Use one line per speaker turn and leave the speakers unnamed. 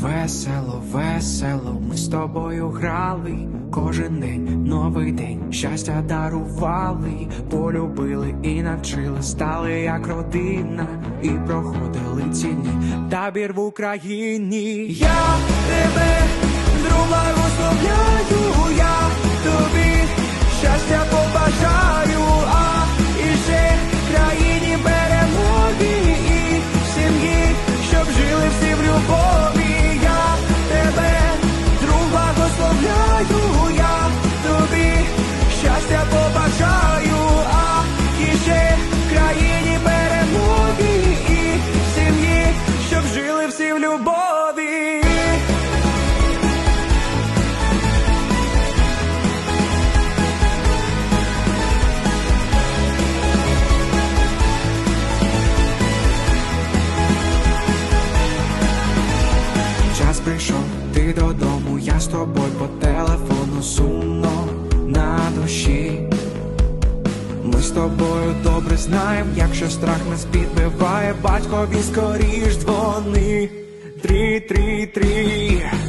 Весело, весело, ми з тобою грали. Кожен день, новий день, щастя дарували, полюбили і навчили, стали як родина, і проходили ці табір в Україні. Я тебе, друга, благословляю, в любові. Час прийшов, ти додому, я з тобою по телефону сумно на душі. Ми з тобою добре знаємо, якщо страх нас підбиває, батькові скоріш дзвони. tri, tri, tri.